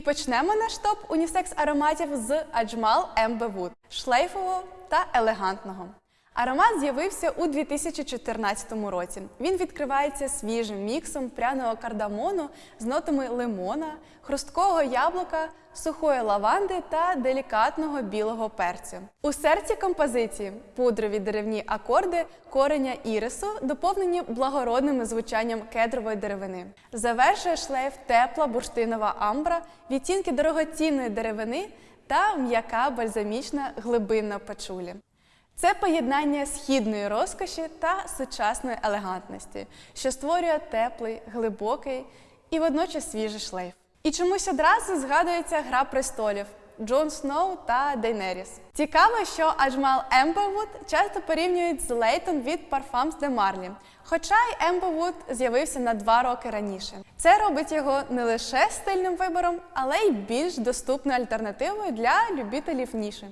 І почнемо наш топ унісекс ароматів з Аджмал Ембевуд шлейфового та елегантного. Аромат з'явився у 2014 році. Він відкривається свіжим міксом пряного кардамону з нотами лимона, хрусткого яблука, сухої лаванди та делікатного білого перцю. У серці композиції пудрові деревні акорди кореня ірису, доповнені благородним звучанням кедрової деревини. Завершує шлейф тепла бурштинова амбра, відтінки дорогоцінної деревини та м'яка бальзамічна глибинна пачулі. Це поєднання східної розкоші та сучасної елегантності, що створює теплий, глибокий і водночас свіжий шлейф. І чомусь одразу згадується гра престолів Джон Сноу та Дейнеріс. Цікаво, що Аджмал Ембервуд часто порівнюють з Лейтон від Parfums de Marly, хоча й Ембервуд з'явився на два роки раніше. Це робить його не лише стильним вибором, але й більш доступною альтернативою для любителів ніші.